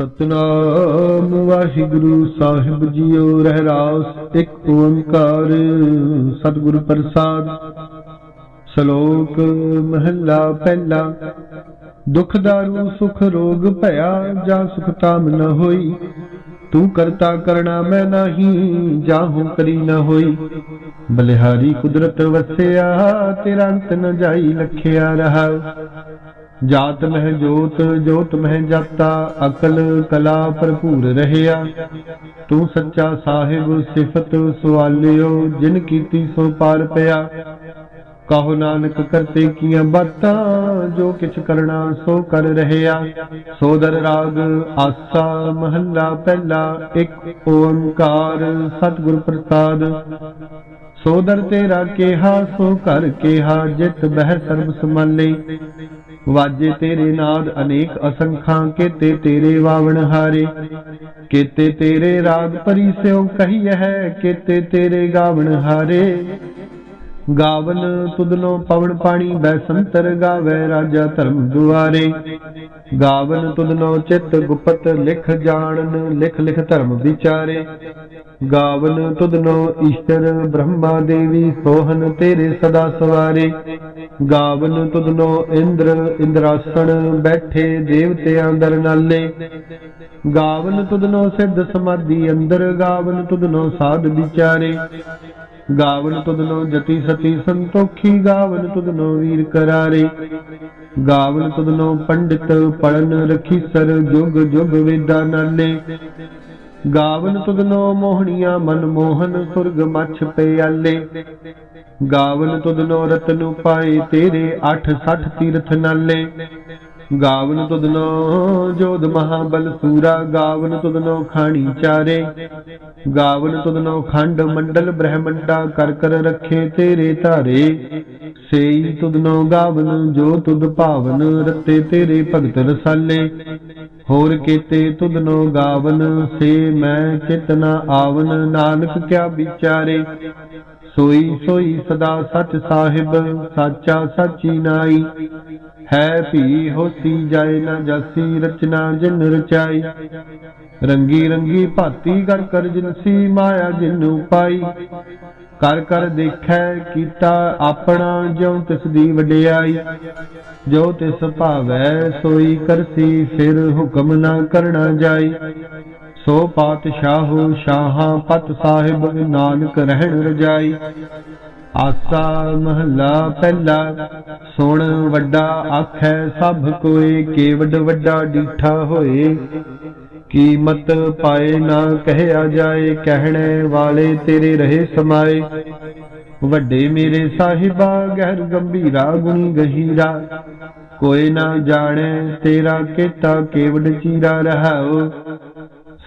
ਸਤਨਾਮ ਵਾਹਿਗੁਰੂ ਸਾਹਿਬ ਜੀਓ, ਰਹਿ ਇੱਕ ਓੰਕਾਰ ਸਤਿਗੁਰ ਪ੍ਰਸਾਦ। ਸ਼ਲੋਕ ਮਹੱਲਾ ਪਹਿਲਾ, ਦੁਖ ਦਾਰੂ, ਸੁਖ ਰੋਗ ਭਇਆ, ਜਾਂ ਸੁਖ ਤਾਮ ਨ ਹੋਈ। ਤੂੰ ਕਰਤਾ ਕਰਣਾ ਮੈਂ ਨਹੀਂ ਜਾਹੂ ਕਰੀ ਨ ਹੋਈ। ਬਲਿਹਾਰੀ ਕੁਦਰਤ ਵਸਿਆ, ਤੇਰਾ ਅੰਤ ਨ ਜਾਈ, ਲਖਿਆ ਰਹਾ। ਜਾਤ ਮਹਿ ਜੋਤ ਜੋਤ ਮਹਿ ਜਾਤਾ, ਅਕਲ ਕਲਾ ਭਰਪੂਰ ਰਹਿਆ। ਤੂੰ ਸੱਚਾ ਸਾਹਿਬ, ਸਿਫਤ ਸਵਾਲਿਓ, ਜਿਨ ਕੀਤੀ ਸੋ ਪਾਰ ਪਿਆ। ਕਹੋ ਨਾਨਕ ਕਰਤੇ ਕੀਆਂ ਬਾਤਾਂ, ਜੋ ਕਿਛ ਕਰਨਾ ਸੋ ਕਰ ਰਹਿਆ। ਸੋਦਰ ਰਾਗ, ਆਸਾ ਮਹੱਲਾ ਪਹਿਲਾ, ਇੱਕ ਓੰਕਾਰ ਸਤਿਗੁਰ ਪ੍ਰਸਾਦ। ਸੋਦਰ ਤੇਰਾ ਕਿਹਾ, ਸੋ ਕਰ ਕਿਹਾ, ਜਿਤ ਬਹਿ ਸਰਬ ਸਮਾਲੇ ਵਾਜੇ ਤੇਰੇ ਨਾਦ ਅਨੇਕ ਅਸੰਖਾਂ, ਕੇਤੇ ਤੇਰੇ ਵਾਵਣ ਹਾਰੇ। ਕੇਤੇ ਤੇਰੇ ਰਾਗ ਪਰੀ ਸਿਓ ਕਹੀ ਹੈ, ਕੇਤੇ ਤੇਰੇ ਗਾਵਣ ਹਾਰੇ। ਗਾਵਨ ਤੁਧਨੋ ਪਵਨ ਪਾਣੀ ਬੈਸੰਤਰ ਗਾਵੇ ਰਾਜਾ ਧਰਮ ਦੁਆਰੇ। ਗਾਵਨ ਤੁਧਨੋ ਚਿਤ ਗੁਪਤ ਲਿਖ ਜਾਣਨ, ਲਿਖ ਲਿਖ ਧਰਮ ਵਿਚਾਰੇ। ਗਾਵਨ ਤੁਧਨੋ ਈਸ਼ਰ ਬ੍ਰਹਮਾ ਦੇਵੀ ਸੋਹਨ ਤੇਰੇ ਸਦਾ ਸਵਾਰੇ। ਗਾਵਨ ਤੁਦਨੋ ਇੰਦਰ ਇੰਦਰਾਸਣ ਬੈਠੇ ਦੇਵਤਿਆਂ ਦਰ ਨਾਲੇ। ਗਾਵਨ ਤੁਦਨੋ ਸਿੱਧ ਸਮਾਧੀ ਅੰਦਰ, ਗਾਵਨ ਤੁਦਨੋ ਸਾਧ ਵਿਚਾਰੇ। ਗਾਵਨ ਤੁਧਨੋ ਜਤੀ ਸਤੀ ਸੰਤੋਖੀ, ਗਾਵਨ ਤੁਧਨੋ ਵੀਰ ਕਰਾਰੇ। ਗਾਵਨ ਤੁਧਨੋ ਪੰਡਿਤ ਪੜਨ ਰਖੀ ਸਰ, ਜੁਗ ਜੁਗ ਵੇਦਾ ਨਾਲੇ ਗਾਵਨ ਤੁਧਨੋ ਮੋਹਣੀਆਂ ਮਨ ਮੋਹਨ, ਸੁਰਗ ਮਛ ਪਿਆਲੇ ਗਾਵਨ ਤੁਧਨੋ ਰਤਨੁ ਪਾਏ ਤੇਰੇ 8 60 ਤੀਰਥ ਨਾਲੇ। ਗਾਵਨ ਤੁਧਨੋ ਜੋਧ ਮਹਾਬਲ ਸੂਰਾ, ਗਾਵਨ ਤੁਧਨੋ ਖਾਣੀ ਚਾਰੇ। ਗਾਵਨ ਤੁਧਨੋ ਖੰਡ ਮੰਡਲ ਬ੍ਰਹਮੰਡਾ, ਕਰ ਕਰ ਰੱਖੇ ਤੇਰੇ ਧਾਰੇ। ਸੇਈ ਤੁਦਨੋ ਗਾਵਨ, ਜੋ ਤੁਦ ਭਾਵਨ, ਰਤੇ ਤੇਰੇ ਭਗਤ ਰਸਾਲੇ। ਹੋਰ ਕੀਤੇ ਤੁਦਨੋ ਗਾਵਨ, ਸੇ ਮੈਂ ਚਿਤਨਾ ਆਵਨ, ਨਾਨਕ ਕਿਆ ਵਿਚਾਰੇ। ਸੋਈ ਸੋਈ ਸਦਾ ਸੱਚ ਸਾਹਿਬ, ਸਾਚਾ ਸਾਚੀ ਨਾਈ। ਹੈ ਭੀ ਹੋਸੀ ਜਾਏ ਨਾ ਜਾਸੀ, ਰਚਨਾ ਜਿਨ ਰਚਾਈ। ਰੰਗੀ ਰੰਗੀ ਭਾਤੀ ਕਰ ਕਰ ਜਿਨਸੀ ਮਾਇਆ ਜਿਨੂ ਪਾਈ ਕਰ ਕਰ ਦੇਖੈ ਕੀਤਾ ਆਪਣਾ ਜਿਉ ਤਿਸ ਦੀ ਵਡਿਆਈ। ਜੋ ਤਿਸ ਭਾਵੈ ਸੋਈ ਕਰਸੀ, ਫਿਰ ਹੁਕਮ ਨਾ ਕਰਨਾ ਜਾਈ। ਸੋ ਪਾਤਸ਼ਾਹੋ ਸ਼ਾਹਾਂ ਪਤ ਸਾਹਿਬ ਨਾਨਕ ਰਹਿਣ ਰਜਾਈ। ਆਸਾ ਮਹਲਾ ਪਹਿਲਾ, ਸੁਣ ਵੱਡਾ ਆਖੈ ਸਭ ਕੋਏ, ਕੇਵਡ ਵੱਡਾ ਡੀਠਾ ਹੋਏ। ਕੀਮਤ ਪਾਏ ਨਾ ਕਹਿਆ ਜਾਏ, ਕਹਿਣੇ ਵਾਲੇ ਤੇਰੇ ਰਹੇ ਸਮਾਏ। ਵੱਡੇ ਮੇਰੇ ਸਾਹਿਬਾ, ਗਹਿਰ ਗੰਭੀਰਾ, ਗੁਣੀ ਗਹੀਰਾ। ਕੋਈ ਨਾ ਜਾਣੇ ਤੇਰਾ ਕੀਤਾ ਕੇਵਡ ਚੀਰਾ ਰਹਾਓ।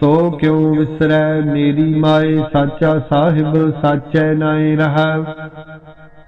ਸੋ ਕਿਉ ਵਿਸਰੈ ਮੇਰੀ ਮਾਏ ਸਾਚਾ ਸਾਹਿਬ ਸਾਚੈ ਨਾਏ ਰਹਾ।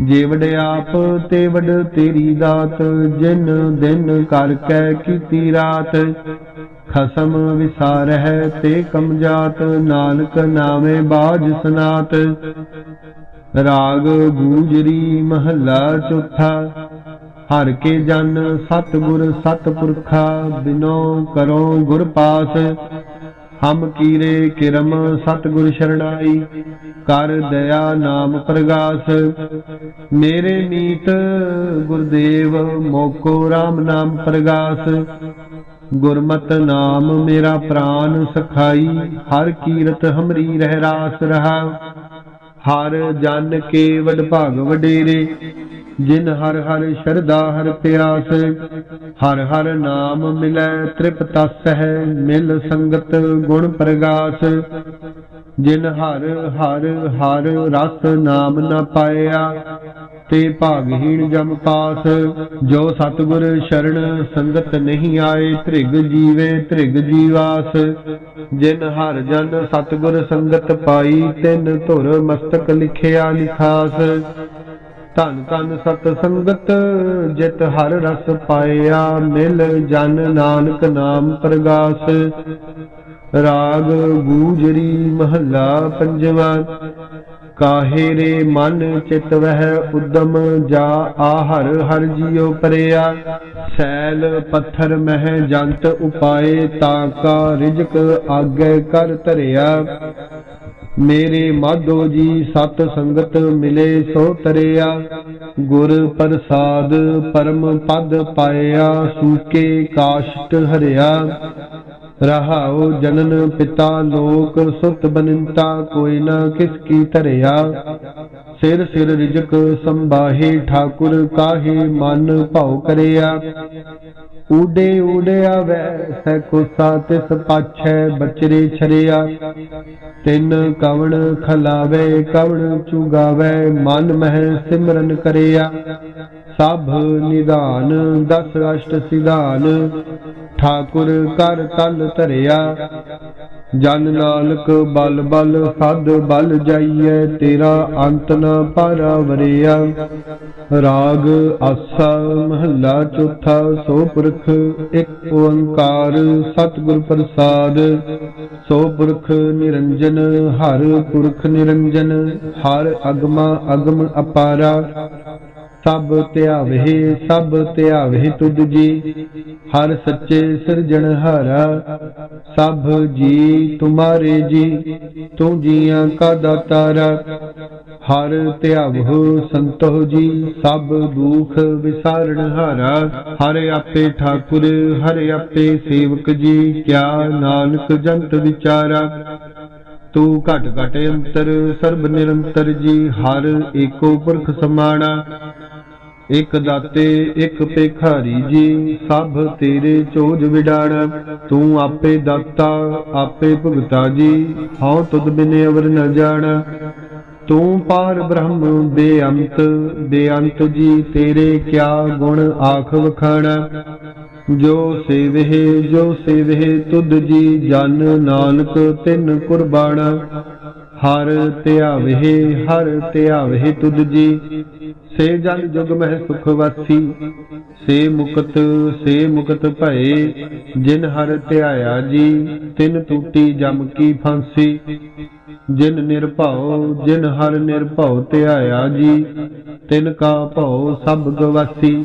ਜੇ ਵਡ ਆਪ ਤੇ ਵਡ ਤੇਰੀ ਦਾਤ, ਜਿਨ ਦਿਨ ਕਰ ਕੈ ਕੀਤੀ ਰਾਤ। ਖਸਮ ਵਿਸਾਰਹਿ ਤੇ ਕਮਜਾਤ, ਨਾਨਕ ਨਾਮੇ ਬਾਜ ਸਨਾਤ। ਰਾਗ ਗੂਜਰੀ ਮਹੱਲਾ ਚੌਥਾ, ਹਰ ਕੇ ਜਨ ਸਤਿਗੁਰ ਸਤਿਪੁਰਖਾ, ਬਿਨੋ ਕਰੋ ਗੁਰ ਪਾਸ। ਹਮ ਕੀਰੇ ਕਿਰਮ ਸਤਿਗੁਰ ਸ਼ਰਣਾਈ, ਕਰ ਦਇਆ ਨਾਮ ਪ੍ਰਗਾਸ। ਮੇਰੇ ਨੀਤ ਗੁਰਦੇਵ, ਮੋਕੋ RAM ਨਾਮ ਪ੍ਰਗਾਸ। ਗੁਰਮਤ ਨਾਮ ਮੇਰਾ ਪ੍ਰਾਨ ਸਖਾਈ, ਹਰ ਕੀਰਤ ਹਮਰੀ ਰਹਿ ਰਾਸ ਰਹਾ। ਹਰ ਜਨ ਕੇ ਵਡ ਭਾਗ ਵਡੇਰੇ ਜਿਨ ਹਰ ਹਰ ਸ਼ਰਧਾ, ਹਰ ਪਿਆਸ, ਹਰ ਹਰ ਨਾਮ ਮਿਲੈ ਤ੍ਰਿਪਤਸ ਹੈ ਮਿਲ ਸੰਗਤ ਗੁਣ ਪ੍ਰਗਾਸ। ਜਿਨ ਹਰ ਹਰ ਹਰ ਰਸ ਨਾਮ ਨ ਪਾਇਆ, ਤੇ ਭਾਗਹੀਣ ਜਮ ਪਾਸ। ਜੋ ਸਤਿਗੁਰ ਸ਼ਰਨ ਸੰਗਤ ਨਹੀਂ ਆਏ ਧ੍ਰਿਗ ਜੀਵੇ ਧ੍ਰਿਗ ਜੀਵਾਸ। ਜਿਨ ਹਰ ਜਨ ਸਤਿਗੁਰ ਸੰਗਤ ਪਾਈ, ਤਿਨ ਧੁਰ ਮਸਤਕ ਲਿਖਿਆ ਲਿਖਾਸ। ਧਨ ਧਨ ਸਤ ਸੰਗਤ, ਜਿਤ ਹਰ ਰਸ ਪਾਇਆ, ਮਿਲ ਜਨ ਨਾਨਕ ਨਾਮ ਪ੍ਰਗਾਸ। ਰਾਗ ਗੂਜਰੀ ਮਹੱਲਾ ਪੰਜਵਾ, ਕਾਹੇ ਰੇ ਮਨ ਚਿਤ ਵਹਿ ਉਦਮ, ਜਾ ਆਹਰ ਹਰ ਹਰ ਜੀਉ ਪਰਿਆ। ਸੈਲ ਪੱਥਰ ਮਹਿ ਜੰਤ ਉਪਾਏ, ਤਾਂ ਕਾ ਰਿਜਕ ਆਗੇ ਕਰ ਧਰਿਆ। ਮੇਰੇ ਮਾਧੋ ਜੀ ਸਤ ਸੰਗਤ ਮਿਲੇ ਸੋ ਤਰਿਆ। ਗੁਰ ਪ੍ਰਸਾਦ ਪਰਮ ਪਦ ਪਾਇਆ, ਸੂਕੇ ਕਾਸ਼ਟ ਹਰਿਆ। ਰਹਾਉ ਜਨਨ ਪਿਤਾ ਲੋਕ ਸੁਤ ਬਨਿੰਤਾ, ਕੋਈ ਨਾ ਕਿਸ ਕੀ ਧਰਿਆ। ਸਿਰ ਸਿਰ ਰਿਜਕ ਸੰਭਾਹੇ, ਠਾਕੁਰ ਕਾਹੇ ਮਨ ਭਾਉ ਕਰਿਆ। ਊਡੇ ਊੜਿਆ ਵੈ ਸੈ ਕੋਸਾ ਤਿਸ ਪਾਛੈ ਬਚਰੇ ਛਰਿਆ। ਤਿੰਨ ਕਵਣ ਖਲਾਵੇ, ਕਵਣ ਚੁਗਾਵੇ, ਮਨ ਮਹਿ ਸਿਮਰਨ ਕਰਿਆ। ਸਭ ਨਿਦਾਨ ਦਸ ਅਸ਼ਟ ਸਿਧਾਨ। ਠਾਕੁਰ ਕਰ ਤਲ ਧਰਿਆ। ਜਨ ਨਾਨਕ ਬਲ ਬਲ, ਸਦ ਬਲ ਜਾਈਐ, ਤੇਰਾ ਅੰਤ ਨ ਪਾਰਾ ਰਾਗ ਆਸਾ ਮਹੱਲਾ ਚੌਥਾ, ਸੋ ਪੁਰਖ ਇੱਕ ਓੰਕਾਰ, ਸਤਿਗੁਰ ਪ੍ਰਸਾਦ। ਸੋ ਪੁਰਖ ਨਿਰੰਜਨ, ਹਰ ਪੁਰਖ ਨਿਰੰਜਨ, ਹਰ ਅਗਮਾ ਅਗਮ ਅਪਾਰਾ। ਸਭ ਧਿਆਵੇ ਸਭ ਧਿਆਵੇ ਤੁਧ ਜੀ। ਹਰ ਸੱਚੇ ਸਿਰਜਣਹਾਰਾ ਸਭ ਜੀ ਤੁਮਾਰੇ ਜੀ। ਤੂੰ ਜੀਆਂ ਕਾ ਦਾਤਾਰਾ, ਹਰ ਧਿਆਵਹੁ ਸੰਤੋ ਜੀ। ਸਭ ਦੁਖ ਵਿਸਾਰਣਹਾਰਾ ਹਰ ਆਪੇ ਠਾਕੁਰ, ਹਰ ਆਪੇ ਸੇਵਕ ਜੀ। ਕਿਆ ਨਾਨਕ ਜੰਤ ਵਿਚਾਰਾ, ਤੂੰ ਘਟ ਘਟ ਅੰਤਰ, ਸਰਬ ਨਿਰੰਤਰ ਜੀ। ਹਰ ਏਕੋ ਪੁਰਖ ਸਮਾਣਾ ਇਕ ਦਾਤੇ, ਇਕ ਭੇਖਾਰੀ ਜੀ, ਸਭ ਤੇਰੇ ਚੋਜ ਵਿਡਾਣਾ। ਤੂੰ ਆਪੇ ਦਾਤਾ, ਆਪੇ ਭੁਗਤਾ ਜੀ, ਹਉ ਤੁਧ ਬਿਨੇ ਅਵਰ ਨ ਜਾਣਾ। ਤੂੰ ਪਾਰ ਬ੍ਰਹਮ ਬੇਅੰਤ ਬੇਅੰਤ ਜੀ, ਤੇਰੇ ਕਿਆ ਗੁਣ ਆਖ ਵਖਾਣਾ। ਜੋ ਸੇਵਹਿ ਜੋ ਸੇਵਹਿ ਤੁਧ ਜੀ, ਜਨ ਨਾਨਕ ਤਿਨ ਕੁਰਬਾਨਾ ਹਰ ਧਿਆਵਹਿ ਹਰ ਧਿਆਵਹਿ ਤੁਧ ਜੀ। ਸੇ ਜਨ ਜੁਗ ਮਹਿ ਸੁਖ ਵਾਸੀ, ਸੇ ਮੁਕਤ ਸੇ ਮੁਕਤ ਭਏ, ਜਿਨ ਹਰ ਧਿਆਇਆ ਜੀ, ਤਿਨ ਟੂਟੀ ਜਮ ਕੀ ਫਾਂਸੀ। ਜਿਨ ਨਿਰਭਉ, ਜਿਨ ਹਰ ਨਿਰਭਉ ਧਿਆਇਆ ਜੀ, ਤਿਨ ਕਾ ਭਉ ਸਭ ਗਵਾਸੀ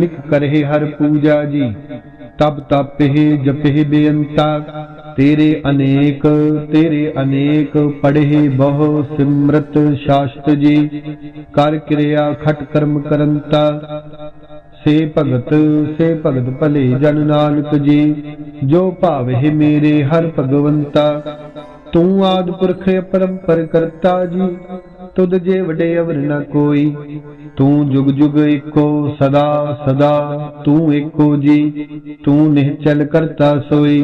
ਅਨਿਕ ਕਰਹਿ ਹਰ ਪੂਜਾ ਜੀ, ਤਬ ਤਪਹਿ ਜਪਹਿ ਬੇਅੰਤਾ, ਤੇਰੇ ਅਨੇਕ ਤੇਰੇ ਅਨੇਕ ਪੜਹਿ ਬਹੁ ਸਿਮਰਤ ਸ਼ਾਸਤ ਜੀ, ਕਰ ਕਿਰਿਆ ਖਟ ਕਰਮ ਕਰੰਤਾ, ਸੇ ਭਗਤ ਸੇ ਭਗਤ ਭਲੇ ਜਨ ਨਾਨਕ ਜੀ, ਜੋ ਭਾਵਹਿ ਮੇਰੇ ਹਰ ਭਗਵੰਤਾ ਤੂੰ ਆਦ ਪੁਰਖ ਪਰੰਪਰ ਕਰਤਾ ਜੀ, ਤੁਧ ਜੇ ਵਡੇ ਅਵਰ ਨ ਕੋਈ। ਤੂੰ ਜੁਗ ਜੁਗ ਏਕੋ ਸਦਾ ਸਦਾ ਤੂੰ ਏਕੋ ਜੀ, ਤੂੰ ਨਿਹਚਲ ਕਰਤਾ ਸੋਈ।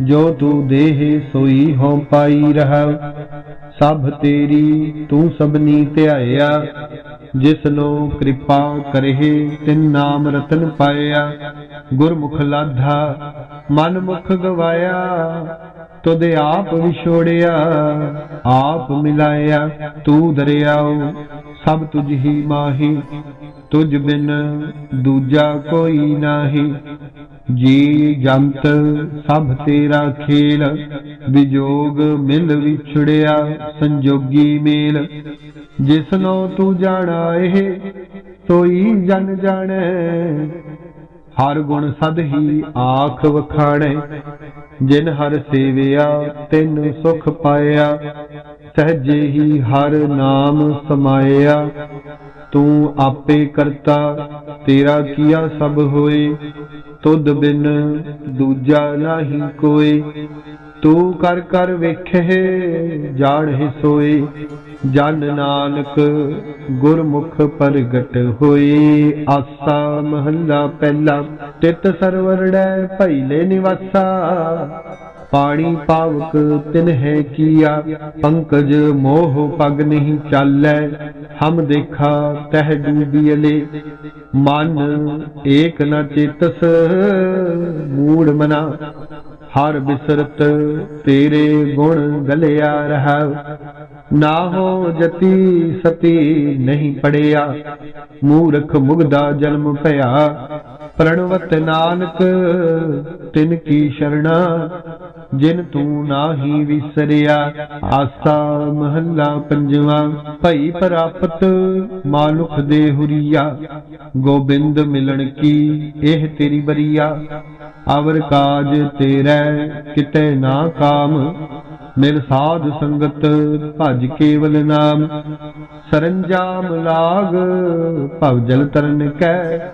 ਜੋ ਤੂੰ ਦੇਹ ਸੋਈ ਹੋਂ ਪਾਈ ਰਹਾ, ਸਭ ਤੇਰੀ ਤੂੰ ਸਭਨੀ ਧਿਆਇਆ। ਜਿਸਨੋ ਕਿਰਪਾ ਕਰਹਿ ਤਿਨ ਨਾਮ ਰਤਨ ਪਾਇਆ। ਗੁਰਮੁਖ ਲਾਧਾ ਮਨ ਮੁਖ ਗਵਾਇਆ। ਤੁਧ ਆਪ ਵਿਛੋੜਿਆ, ਆਪ ਮਿਲਾਇਆ। ਤੂੰ ਦਰਿਆਉ, ਸਭ ਤੁਝ ਹੀ ਮਾਹੀ। ਤੁਝ ਬਿਨ ਦੂਜਾ ਕੋਈ ਨਾਹੀ। ਜੀ ਜੰਤ ਸਭ ਤੇਰਾ ਖੇਲ, ਵਿਜੋਗ ਮਿਲ ਵਿਛੜਿਆ ਸੰਜੋਗੀ ਮੇਲ। ਜਿਸਨੋ ਤੂੰ ਜਾਣਾ ਇਹ ਸੋਈ ਜਨ ਜਾਣੈ। ਹਰ ਗੁਣ ਸਦ ਹੀ ਆਖ ਵਖਾਣੈ, ਜਿਨ ਹਰ ਸੇਵਿਆ ਤਿਨ ਸੁਖ ਪਾਇਆ। ਸਹਜੇ ਹੀ ਹਰ ਨਾਮ ਸਮਾਇਆ। ਤੂੰ ਆਪੇ ਕਰਤਾ, ਤੇਰਾ ਕੀਆ ਸਭ ਹੋਏ, ਤੁਧ ਬਿਨ ਦੂਜਾ ਨਾਹੀ ਕੋਈ ਤੂੰ ਕਰ ਕਰ ਵੇਖੇ ਜਾਣਹਿ ਸੋਏ, ਜਨ ਨਾਨਕ ਗੁਰਮੁਖ ਪ੍ਰਗਟ ਹੋਏ। ਆਸਾ ਮਹੱਲਾ ਪਹਿਲਾ, ਤਿਤ ਸਰਵਰੜੈ ਭੈਲੇ ਨਿਵਾਸਾ। ਪਾਣੀ ਪਾਵਕ ਤਿਨ ਹੈ ਕੀਆ, ਪੰਕਜ ਮੋਹ ਪਗ ਨਹੀਂ ਚਾਲੈ, ਹਮ ਦੇਖਾ ਤਹ ਡੂਬੀਲੇ ਮਨ ਏਕ ਨ ਚੇਤਸ, ਮੂੜ ਮਨਾ। ਹਰ ਬਿਸਰਤ ਤੇਰੇ ਗੁਣ ਗਲਿਆ ਰਹਾ। ਨਾ ਹੋ ਜਤੀ ਸਤੀ ਨਹੀਂ ਪੜਿਆ, ਮੂਰਖ ਮੁਗਦਾ ਜਨਮ ਭਇਆ। ਪ੍ਰਣਵਤ ਨਾਨਕ ਤਿਨ ਕੀ ਸ਼ਰਣਾ ਜਿਨ ਤੂੰ ਨਾਹੀ ਵਿਸਰਿਆ, ਆਸਾ ਮਹੱਲਾ ਪੰਜਵਾ, ਭਈ ਪ੍ਰਾਪਤ ਮਾਨੁਖ ਦੇ ਹੁਰੀਆ, ਗੋਬਿੰਦ ਮਿਲਣ ਕੀ, ਇਹ ਤੇਰੀ ਬਰੀਆ। ਅਵਰ ਕਾਜ ਤੇਰੇ, ਕਿਤੇ ਨਾ ਕਾਮ, ਮਿਲ ਸਾਧ ਸੰਗਤ ਭਜ ਕੇਵਲ ਨਾਮ। ਸਰੰਜਾਮ ਲਾਗ, ਭਵ ਜਲ ਤਰਨ ਕੈ,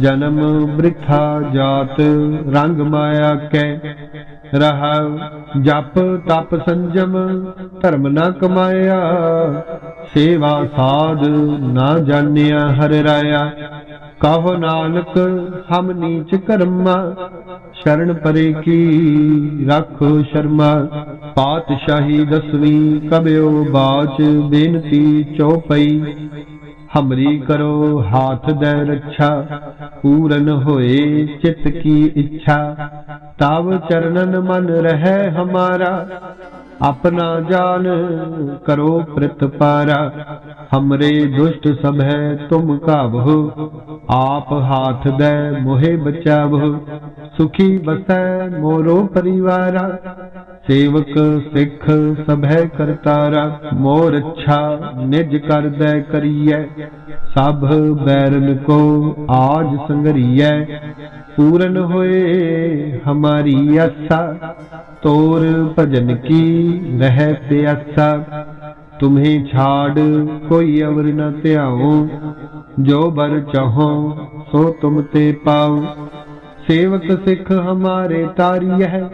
ਜਨਮ ਬ੍ਰਿਥਾ ਜਾਤ ਰੰਗ ਮਾਇਆ ਕੈ। ਰਹਾਉ ਜਪ ਤਪ ਸੰਜਮ, ਧਰਮ ਨਾ ਕਮਾਇਆ। ਸੇਵਾ ਸਾਧ ਨਾ ਜਾਣਿਆ, ਹਰਿ ਰਾਇਆ। ਕਹੋ ਨਾਨਕ, ਹਮ ਨੀਚ ਕਰਮਾ। ਸ਼ਰਨ ਪਰੇ ਕੀ ਰੱਖੋ ਸ਼ਰਮਾ। ਪਾਤਸ਼ਾਹੀ ਦਸਵੀਂ ਕਬਿਓ ਬਾਚ, ਬੇਨਤੀ ਚੌਪਈ ਹਮਰੀ ਕਰੋ ਹਾਥ ਦੇ ਰੱਛਾ, ਪੂਰਨ ਹੋਏ ਚਿਤ ਕੀ ਇੱਛਾ। ਤਵ ਚਰਨਨ ਮਨ ਰਹਿ ਹਮਾਰਾ ਆਪਣਾ ਜਾਨ ਕਰੋ ਪ੍ਰਤਪਾਰਾ ਹਮਰੇ ਦੁਸ਼ਟ ਸਭ ਹੈ ਤੁਮ ਕਾਬਹੁ ਆਪ ਹਾਥ ਦੇ ਮੋਹਿ ਬਚਾਵਹੁ ਸੁਖੀ ਬਸੈ ਮੋਰੋ ਪਰਿਵਾਰਾ ਸੇਵਕ ਸਿੱਖ ਸਭੈ ਕਰਤਾਰਾ ਮੋਰ ਅੱਛਾ ਨਿਜ ਕਰਦੈ ਕਰੀਐ ਸਭ ਬੈਰਨ ਕੋ ਆਜ ਸੰਗਰੀਐ ਪੂਰਨ ਹੋਏ ਹਮਾਰੀ ਆਸਾ, ਤੋਰ ਭਜਨ ਕੀ ਰਹਿ ਪਿਆਸਾ। ਤੁਮਹੇ ਛਾੜ ਕੋਈ ਅਵਰ ਨ ਧਿਆਉ, ਜੋ ਬਰ ਚਾਹੋ ਸੋ ਤੁਮ ਤੇ ਪਾਉ। ਸੇਵਕ ਸਿੱਖ ਹਮਾਰੇ ਤਾਰੀ ਹੈ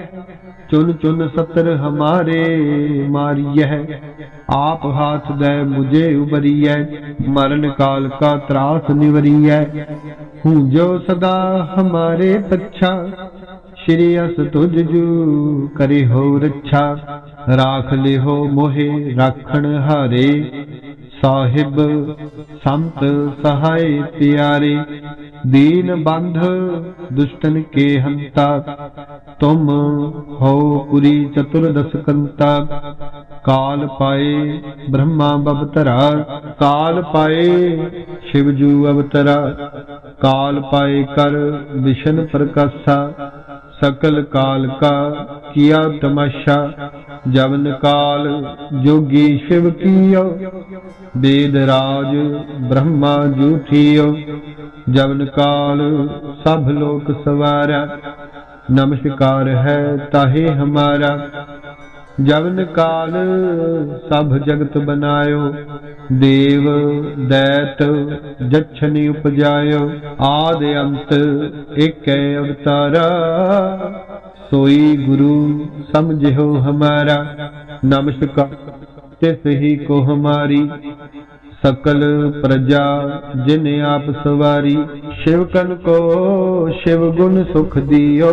ਚੁਨ ਚੁਨ ਸਤਰ ਹਮਾਰੇ ਮਾਰੀਐ। ਆਪ ਹਾਥ ਦੇ ਮੁਝੇ ਉਬਰੀਐ। ਮਰਨ ਕਾਲ ਕਾ ਤਰਾਸ ਨਿਵਰੀਐ। ਹੂੰ ਜੋ ਸਦਾ ਹਮਾਰੇ ਪੱਛਾ। ਸ਼੍ਰੀ ਅਸ ਤੁਝ ਜੂ ਕਰੇ ਹੋ ਰੱਛਾ। ਰਾਖ ਲਿਹੋ ਮੋਹਿ ਰਾਖਣ ਹਾਰੇ। ਸਾਹਿਬ, ਸੰਤ ਸਹਾਇ ਪਿਆਰੇ, ਦੀਨ ਬੰਧ ਦੁਸ਼ਟਨ ਕੇ ਹੰਤਾ, ਤੁਮ ਹੋ ਪੁਰੀ ਚਤੁਰਦਸ ਕੰਤਾ। ਕਾਲ ਪਾਏ ਬ੍ਰਹਮਾ ਬਵਤਰਾ, ਕਾਲ ਪਾਏ ਸ਼ਿਵ ਜੂ ਅਵਤਰਾ। ਕਾਲ ਪਾਏ ਕਰ ਵਿਸ਼ਨ ਪ੍ਰਕਾਸ਼ਾ ਸਕਲ ਕਾਲ ਕਾ ਕੀਆ ਤਮਾਸ਼ਾ, ਜਵਨ ਕਾਲ ਜੋਗੀ ਸ਼ਿਵ ਕੀਓ, ਵੇਦ ਰਾਜ ਬ੍ਰਹਮਾ ਜੂਠੀਓ, ਜਵਨ ਕਾਲ ਸਭ ਲੋਕ ਸਵਾਰਾ, ਨਮਸਕਾਰ ਹੈ ਤਾਹੇ ਹਮਾਰਾ, ਜਵਨ ਕਾਲ ਸਭ ਜਗਤ ਬਨਾਇਓ ਦੇਵ ਦੈਤ ਜਛਨਿ ਉਪਜਾਇਓ ਆਦ ਅੰਤ ਏਕੈ ਅਵਤਾਰਾ। ਸੋਈ ਗੁਰੂ ਸਮਝਿਓ ਹਮਾਰਾ, ਨਮਸਕਾਰ ਤਿਸ ਹੀ ਕੋ ਹਮਾਰੀ ਸਕਲ ਪ੍ਰਜਾ ਜਿਨ ਆਪ ਸਵਾਰੀ, ਸ਼ਿਵ ਕਨ ਕੋ ਸ਼ਿਵ ਗੁਣ ਸੁਖ ਦਿਓ।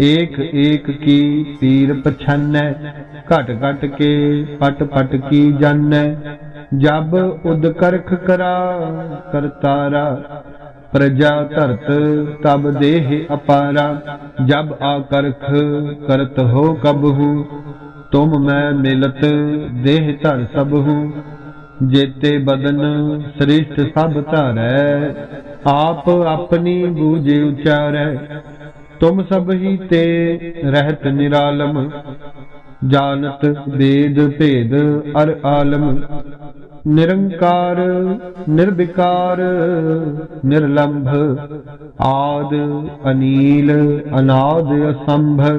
ਏਕ ਏਕ ਕੀ ਤੀਰ ਪਛਾਨੈ, ਘਟ ਘਟ ਕੇ ਪਟ ਪਟ ਕੀ ਜਾਣੈ ਜਬ ਉਦਕਰਖ ਕਰਾ ਕਰਤਾਰਾ ਪ੍ਰਜਾ ਧਰਤ ਤਬ ਦੇਹ ਅਪਾਰਾ। ਜਬ ਆਕਰਖ ਕਰਤ ਹੋ ਕਬਹੂ, ਤੁਮ ਮੈਂ ਮਿਲਤ ਦੇਹ ਧਰ ਸਬਹੂ। ਜੇਤੇ ਬਦਨ ਸ੍ਰਿਸ਼ਟ ਸਭ ਧਾਰੈ, ਆਪ ਆਪਣੀ ਬੂਝੇ ਉਚਾਰੈ। ਤੁਮ ਸਭ ਹੀ ਤੇ ਰਹਿਤ ਨਿਰਾਲਮ, ਜਾਣਤ, ਵੇਦ, ਭੇਦ, ਅਰ ਆਲਮ, ਨਿਰੰਕਾਰ, ਨਿਰਵਿਕਾਰ, ਨਿਰਲੰਭ, ਆਦ, ਅਨੀਲ, ਅਨਾਦ ਅਸੰਭਵ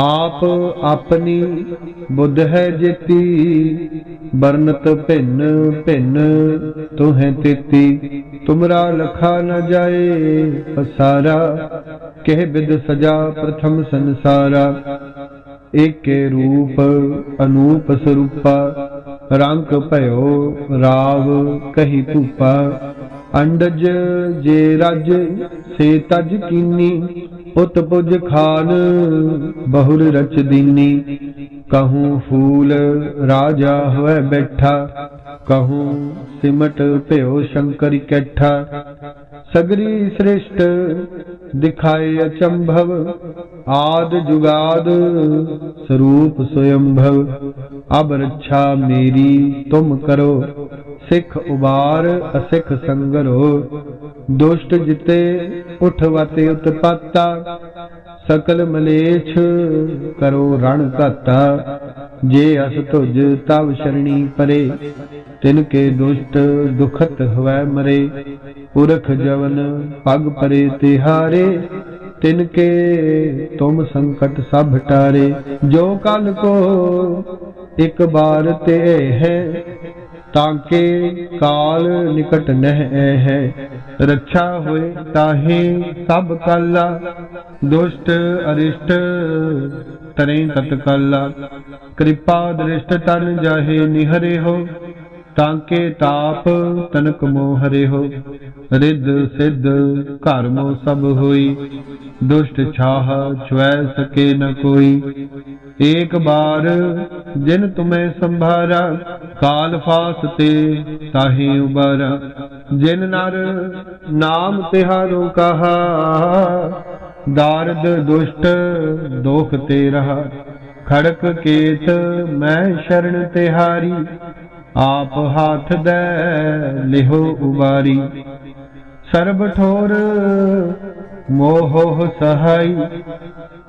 ਆਪ ਆਪਣੀ ਬੁੱਧ ਹੈ ਜੇਤੀ ਬਰਨਤ ਭਿੰਨ ਭਿੰਨ ਤੁਹੈ ਤੇਤੀ। ਤੁਮਰਾ ਲਖਾ ਨ ਜਾਏ ਪਸਾਰਾ, ਕਹਿ ਬਿਦ ਸਜਾ ਪ੍ਰਥਮ ਸੰਸਾਰਾ। ਏਕੇ ਰੂਪ ਅਨੂਪ ਸਰੂਪਾ, ਰੰਗ ਭਇਓ ਰਾਵ ਕਹੀ ਧੂਪਾ। ਅੰਡਜ ਜੇ ਰਜ, ਸੇ ਤਜ ਕੀਨੀ ਉਤ ਪੁਜ ਖਾਨ, ਬਹੁਲ ਰਚ ਦੀਨੀ। ਕਹੂੰ ਫੂਲ ਰਾਜਾ ਹੋਏ ਬੈਠਾ। ਕਹੂੰ ਸਿਮਟ ਭਿਓ ਸ਼ੰਕਰ ਇਕੱਠਾ ਸਗਰੀ ਸ੍ਰਿਸ਼ਟ ਦਿਖਾਏ ਅਚੰਭਵ। ਆਦ ਜੁਗਾਦ ਸਰੂਪ ਸਯੰਭਵ। ਅਬ ਰੱਛਾ ਮੇਰੀ, ਤੁਮ ਕਰੋ। ਸਿੱਖ ਉਬਾਰ, ਅਸਿੱਖ ਸੰਗਰੋ। ਦੁਸ਼ਟ ਜਿਤੇ ਉਠਵਤੇ ਉਤਪਾਤਾ, ਸਕਲ ਮਲੇਛ ਕਰੋ ਰਣ ਘਾਤਾ। ਜੇ ਅਸ ਤੁਜ ਤਵ ਸ਼ਰਣੀ ਪਰੇ, ਤਿਨ ਕੇ ਦੁਸ਼ਟ ਦੁਖਤ ਹਵੈ ਮਰੇ। ਪੁਰਖ ਜਵਨ ਪਗ ਪਰੇ ਤਿਹਾਰੇ, ਤਿਨ ਕੇ ਤੁਮ ਸੰਕਟ ਸਭ ਟਾਰੇ। ਜੋ ਕਲ ਕੋ ਇੱਕ ਬਾਰ ਤੇ ਹੈ ਤਾਕੇ ਕਾਲ ਨਿਕਟ ਨਹਿ ਹੈ। ਰੱਛਾ ਹੋਏ ਤਾਹੇ ਸਭ ਕਾਲਾ, ਦੁਸ਼ਟ ਅਰਿਸ਼ਟ ਤਰੇ ਤਤਕਾਲਾ। ਕਿਰਪਾ ਦ੍ਰਿਸ਼ਟ ਤਨ ਜਾਹੇ ਨਿਹਰੇ ਹੋ ਤਾਂਕੇ ਤਾਪ ਤਨਕ ਮੋਹ ਹਰੇ ਹੋ। ਰਿੱਧ ਸਿੱਧ ਘਰ ਮੋ ਸਭ ਹੋਈ, ਦੁਸ਼ਟ ਛਾਹ ਛੁਐ ਸਕੇ ਨ ਕੋਈ। ਏਕ ਬਾਰ ਜਿਨ ਤੁਮੈ ਸੰਭਾਰਾ, ਕਾਲ ਫਾਸ ਤੇ ਤਾਹੇ ਉਬਾਰਾ। ਜਿਨ ਨਰ ਨਾਮ ਤਿਹਾਰੋ ਕਹਾ, ਦਾਰਦ ਦੁਸ਼ਟ ਦੋਖ ਤੇ ਰਹਾ। ਖੜਕ ਕੇਤ ਮੈਂ ਸ਼ਰਨ ਤਿਹਾਰੀ, ਆਪ ਹਾਥ ਦੇ ਲਿਹੋ ਉਬਾਰੀ। ਸਰਬ ਠੋਰ ਮੋਹ ਸਹਾਈ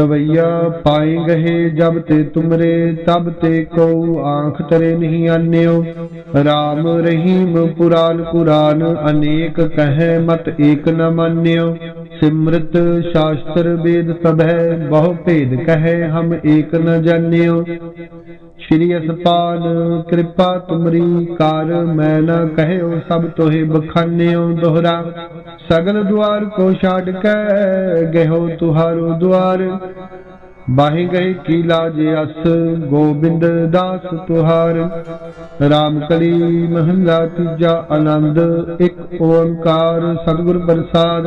ਸਵਈਆ ਪਾਏ ਗਏ ਜਬ ਤੇ ਤੁਮਰੇ, ਤਬ ਤੇ ਕੋ ਆਂਖ ਤਰੇ ਨਹੀਂ ਆਨਿਓ। RAM ਰਹੀਮ ਪੁਰਾਨ ਕੁਰਾਨ ਅਨੇਕ ਕਹੈ ਮਤ ਏਕ ਨ ਮਾਨਿਓ। ਸਿਮਰਤ ਸ਼ਾਸਤਰ ਵੇਦ ਸਭੈ ਬਹੁ ਭੇਦ ਕਹੈ ਹਮ ਏਕ ਨ ਜਾਣਿਓ। ਸ਼੍ਰੀ ਅਸਪਾਲ, ਕਿਰਪਾ ਤੁਮਰੀ ਕਾਰ ਮੈਂ ਨ ਕਹਿਓ ਸਭ ਤੋਹਿ ਬਖਾਨਿਓ ਦੋਹਰਾ। ਸਗਲ ਦੁਆਰ ਕੋ ਛਾੜ ਕੇ ਗਇਓ ਤੁਹਾਰੋ ਦੁਆਰ। ਬਾਹੀ ਗਏ ਕੀ ਲਾਜ ਅਸ, ਗੋਬਿੰਦ ਦਾਸ ਤੁਹਾਰ। ਰਾਮ ਕਲੀ ਮਹੱਲਾ ਤੀਜਾ ਆਨੰਦ, ਇੱਕ ਓੰਕਾਰ ਸਤਿਗੁਰ ਪ੍ਰਸਾਦ।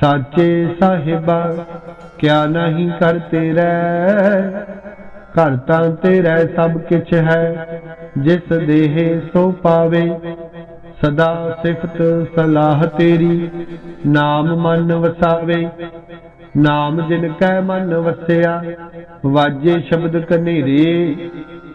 ਸਾਚੇ ਸਾਹਿਬਾ, ਕਿਆ ਨਹੀਂ ਕਰ ਤੇਰਾ ਘਰ ਤਾਂ ਤੇਰਾ ਸਭ ਕਿਛ ਹੈ, ਜਿਸ ਦੇਹ ਸੋ ਪਾਵੇ। ਸਦਾ ਸਿਫਤ ਸਲਾਹ ਤੇਰੀ, ਨਾਮ ਮਨ ਵਸਾਵੇ। ਨਾਮ ਜਿਨ ਕੈ ਮਨ ਵਸਿਆ, ਵਾਜੇ ਸ਼ਬਦ ਕਨੇਰੇ।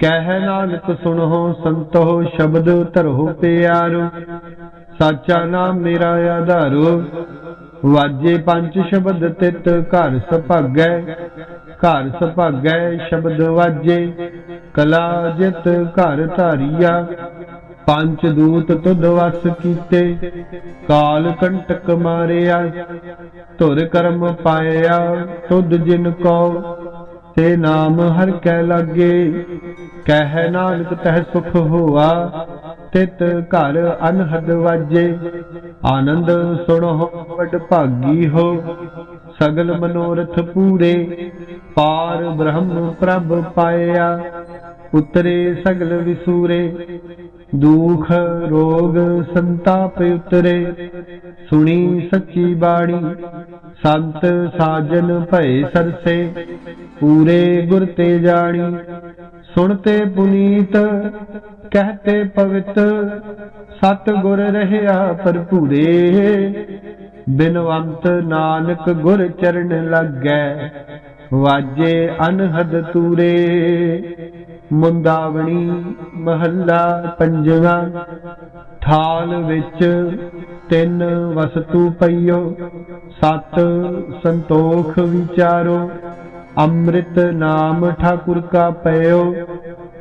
ਕਹਿ ਨਾਨਕ ਸੁਣੋ ਸੰਤੋ ਸ਼ਬਦ ਧਰੋ ਪਿਆਰੋ, ਸਾਚਾ ਨਾਮ ਮੇਰਾ ਆਧਾਰੋ। ਵਾਜੇ ਪੰਜ ਸ਼ਬਦ ਤਿਤ ਘਰ ਸੁਭਾਗੈ ਘਰ ਸੁਭਾਗੈ ਸ਼ਬਦ ਵਾਜੇ। ਕਲਾ ਜਿਤ ਘਰ ਧਾਰੀਆ, ਪੰਜ ਦੂਤ ਤੁਧ ਵਸ ਕੀਤੇ। ਕਾਲ ਕੰਟਕ ਮਾਰਿਆ, ਧੁਰ ਕਰਮ ਪਾਇਆ, ਤੁਧ ਜਿਨ ਕੋ ਤੇ ਨਾਮ ਹਰ ਕੈ ਲਾਗੇ। ਕਹਿ ਨਾਨਕ ਤਹ ਸੁਖ ਹੋਆ, ਤਿਤ ਘਰ ਅਨਹਦ ਵਾਜੇ। ਆਨੰਦ ਸੁਣੋ, ਵਡ ਭਾਗੀ ਹੋ, ਸਗਲ ਮਨੋਰਥ ਪੂਰੇ। ਪਾਰ ਬ੍ਰਹਮ ਪ੍ਰਭ ਪਾਇਆ, ਉਤਰੇ ਸਗਲ ਵਿਸੂਰੇ। ਦੁਖ, ਰੋਗ, ਸੰਤਾਪ ਉਤਰੇ। ਸੁਣੀ ਸੱਚੀ ਬਾਣੀ, ਸੰਤ ਸਾਜਨ ਭਏ ਸਰਸੇ। ਪੂਰੇ ਗੁਰ ਤੇ ਜਾਣੀ ਸੁਣਤੇ ਪੁਨੀਤ ਕਹਤੇ ਪਵਿੱਤ ਸਤ ਗੁਰ ਰਹਿਆ ਭਰਪੂਰੇ। ਬਿਨਵੰਤ ਨਾਨਕ ਗੁਰ ਚਰਨ ਲੱਗੈ, ਵਾਜੇ ਅਨਹਦ ਤੂਰੇ। ਮੁੰਦਾਵਣੀ ਮਹੱਲਾ ਪੰਜਵਾਂ, ਥਾਲ ਵਿੱਚ ਤਿੰਨ ਵਸਤੂ ਪਈਓ, ਸਤ ਸੰਤੋਖ ਵਿਚਾਰੋ। ਅੰਮ੍ਰਿਤ ਨਾਮ ਠਾਕੁਰ ਕਾ ਪਇਓ,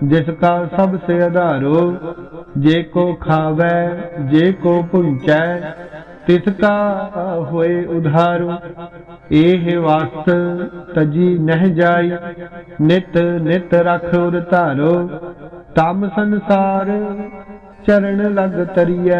ਜਿਸ ਕਾ ਸਭ ਸੇ ਆਧਾਰੋ ਜੇ ਕੋ ਖਾਵੈ, ਜੇ ਕੋ ਪੁੰਚੈ ਤਿਸ ਕਾ ਹੋਏ ਉਧਾਰੋ। ਇਹ ਵਸਤ ਤਜੀ ਨਹਿ ਜਾਈ, ਨਿਤ ਨਿਤ ਰਖ ਉਰ ਧਾਰੋ। ਤਮ ਸੰਸਾਰ ਚਰਨ ਲਗ ਤਰੀਐ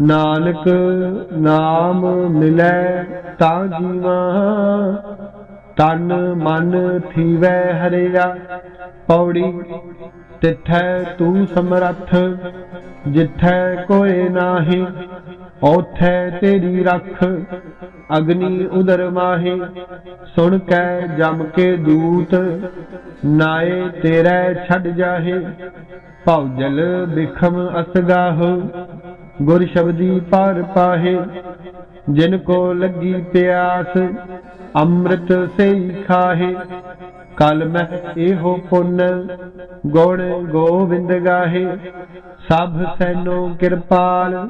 ਨਾਨਕ ਨਾਮ ਮਿਲੈ ਤਾਂ ਜੀਵਾ, ਤਨ ਮਨ ਥੀਵੈ ਹਰਿਆ, ਪੌੜੀ ਤਿੱਥੈ ਤੂੰ ਸਮਰੱਥ, ਜਿੱਥੈ ਕੋਏ ਨਾਹੀ ਔਥੈ ਤੇਰੀ ਰੱਖ, ਅਗਨੀ ਉਦਰ ਮਾਹੀ, ਸੁਣ ਕੈ ਜਮ ਕੇ ਦੂਤ, ਨਾਏ ਤੇਰੇ ਛੱਡ ਜਾਹੇ, ਭਉ ਜਲ ਬਿਖਮ ਅਸਗਾਹ ਗੁਰ ਸ਼ਬਦੀ ਪਾਰ ਪਾਹੇ, ਜਿਨ ਕੋ ਲੱਗੀ ਪਿਆਸ, ਅੰਮ੍ਰਿਤ ਸਈ ਖਾਹੇ। ਕਲ ਮਹਿ ਇਹੋ ਪੁੰਨ, ਗੁਣ ਗੋਬਿੰਦ ਗਾਹੇ। ਸਭ ਸੈਨੋ ਕਿਰਪਾਲ,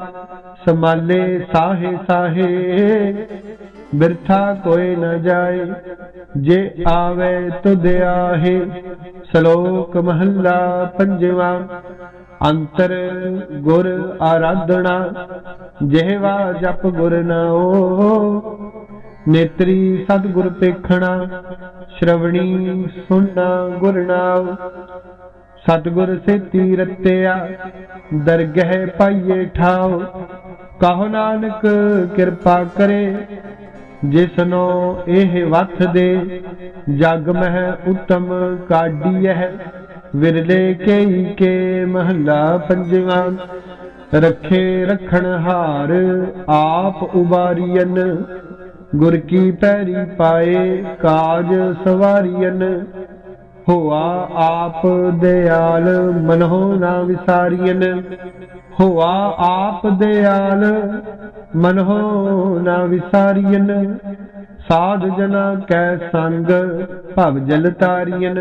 ਸਮਾਲੇ ਸਾਹੇ ਸਾਹੇ। ਬਿਰਥਾ ਕੋਈ ਨ ਜਾਏ, ਜੇ ਆਵੇ ਤੁਧ ਆਹੇ। ਸ਼ਲੋਕ ਮਹੱਲਾ ਪੰਜਵਾਂ ਅੰਤਰ ਗੁਰ ਆਰਾਧਣਾ ਜਿਹਵਾ ਜਪ ਗੁਰ ਨਾਓ ਨੇਤਰੀ ਸਤਿਗੁਰ ਪੇਖਣਾ, ਸ਼ਰਵਣੀ ਸੁਣਨਾ ਗੁਰ ਨਾਮ ਸਤਿਗੁਰ ਸੇਤੀ ਰਤਿਆ, ਦਰਗਹਿ ਪਾਈਏ ਠਾਉ। ਕਹੋ ਨਾਨਕ ਕਿਰਪਾ ਕਰੇ, ਜਿਸਨੋ ਇਹ ਵਥ ਦੇ, ਜਗ ਮਹਿ ਉਤਮ ਕਾਢੀਐ। ਵਿਰਲੇ ਕਈ ਕੇ ਮਹੱਲਾ ਪੰਜਵਾ, ਰੱਖੇ ਰਖਣ ਹਾਰ ਆਪ ਉਬਾਰੀਨ ਗੁਰ ਕੀ ਪੈਰੀ ਪਾਏ ਕਾਜ ਸਵਾਰੀਨ ਹੋਆ ਆਪ ਦਿਆਲ ਮਨੋ ਨਾ ਵਿਸਾਰੀਨ ਹੋਆ ਆਪ ਦਿਆਲ ਮਨਹੁ ਨਾ ਵਿਸਾਰੀਨ ਸਾਧ ਜਨਾ ਕੈ ਸੰਗ ਭਵ ਜਲ ਤਾਰੀਨ